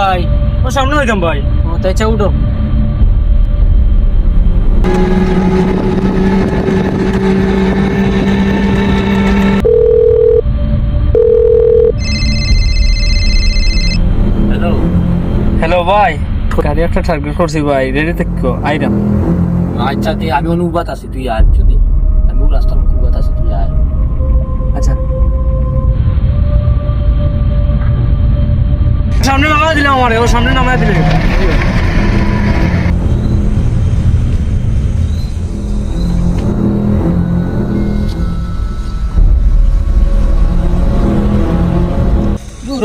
ভাই? ও সামনে হইতাম ভাই। ও তাই চা উঠো। হ্যালো হ্যালো ভাই। গাড়ি একটা টার্গেট করছি ভাই রেডি থাকো আইরাম আচ্ছা তুই আমি অনুবাদ আছি তুই আয় যদি। আমি রাস্তার অনুবাদ আছি তুই আয়। দিলাম আমার, ও সামনে নামায় দিলে।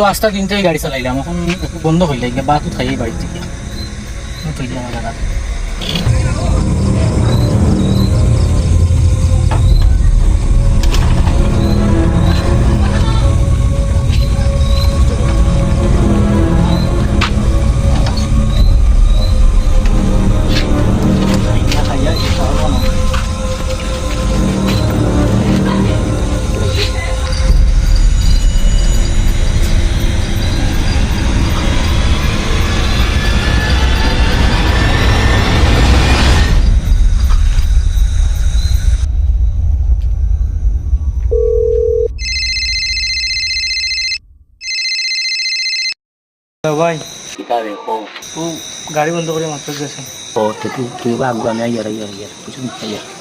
রাস্তা কিনতেই গাড়ি চালাইলাম, এখন বন্ধ হয়ে গিয়ে বা তো খাই বাড়ি থেকে তুই আমার ভাই গাড়ি বন্ধ করে মাত্র গেছে। ও তুই তুই আগুয়া আমি ইয়ার ইয়ার ইয়ার কিছু আইয়ার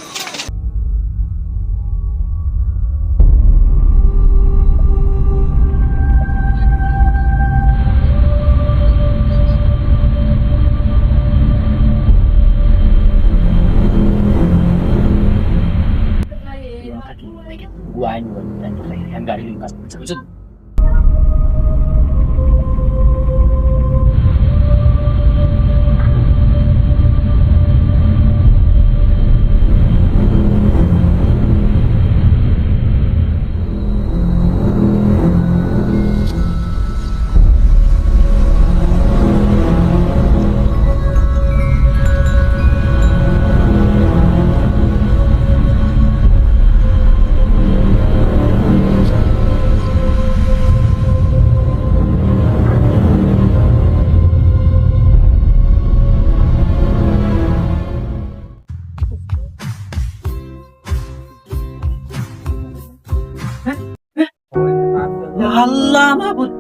আল্লাহ মাহবুব,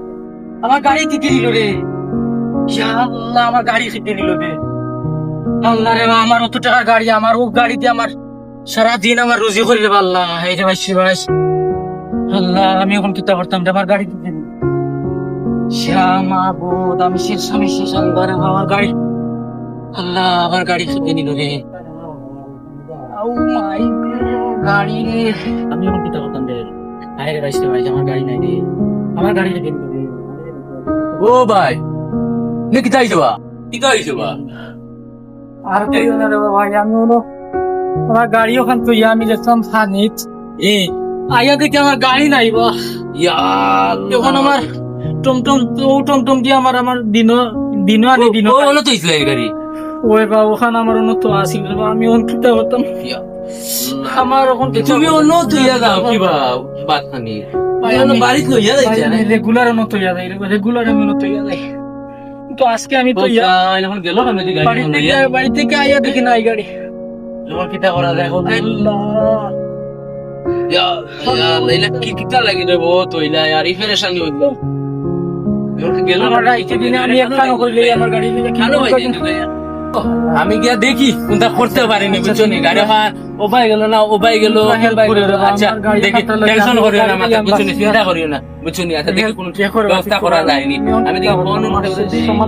আমার গাড়ি থেকে নিল রে। আল্লাহ, আমার গাড়ি থেকে নিল রে। আল্লাহ রে আমার অত টাকার গাড়ি, আমার ও গাড়িতে আমার সারাদিন আমার রুজি করে রে আল্লাহ। এই রে ভাই আল্লাহ, আমি এখন কিতা করতাম রে আমার গাড়ি থেকে নিল শ্যামাবুদ আমি শেষ আমি শেষ, আল্লাহ আমার গাড়ি। আল্লাহ, আমার গাড়ি থেকে নিল রে। গাড়ি রে। আমি এখন কিতা করতাম রে আয় ভাই ভাই আমার গাড়ি নাই রে। আমার ও ভাই নে হইছে বা? কিতা হইছে বা? আর কইও না রে বাবা আমি হলো আমার গাড়ি ওখান তুই আমি ফানিত এ দেখি আমার গাড়ি নাই বা? ইয়া এখন আমার টমটম ও টমটম দিয়ে আমার আমার দিন দিন আনি দিন ও হলো তো ইসলাই গাড়ি। ওই বা ওখানে আমার অন্য তো আসিল আমি কিতা করতাম ইয়া আমার কিতা তুমি অন্য তুইয়া যাও কিবা বাত খানি অন্য বাড়ি লইয়া যাইছে না রেগুলার অন্য তো ইয়া যাই রেগুলার আমি অন্য তো ইয়া যাই। তো আজকে আমি তো এখন গেল গাড়ি বাড়ি থেকে আইয়া দেখি নাই গাড়ি। তোমার কিতা করা যায় এখন? আল্লাহ। কি কিতা লাগি রে বো তইলা আর ই পেরেশানি হইল গেল আমার রাইতে দিনে আমি একখানো করলে আমার গাড়ি কেন আমি গিয়া দেখি কোনটা করতে পারিনি বুঝছ নি? গাড়ি ও ভাই গেল না ও ভাই গেল আচ্ছা দেখি টেনশন করিও না মাথা বুঝছ নি? চিন্তা করিও না বুঝছ নি? আচ্ছা দেখি কোন ব্যবস্থা করা যায়নি। আমি দেখি ফোন আমার আমার।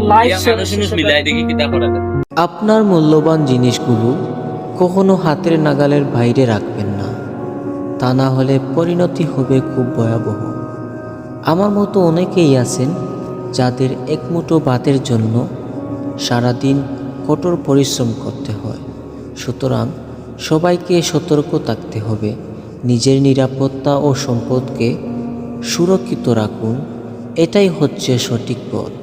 মিলাই দেখি কিতা করা যায়। আপনার মূল্যবান জিনিসগুলো কখনো হাতের নাগালের বাইরে রাখবেন না। তা না হলে পরিণতি হবে খুব ভয়াবহ। আমার মতো অনেকেই আছেন যাদের একমুঠো ভাতের জন্য সারাদিন কঠোর পরিশ্রম করতে হয়। সুতরাং সবাইকে সতর্ক থাকতে হবে। নিজের নিরাপত্তা ও সম্পদকে সুরক্ষিত রাখুন। এটাই হচ্ছে সঠিক পথ।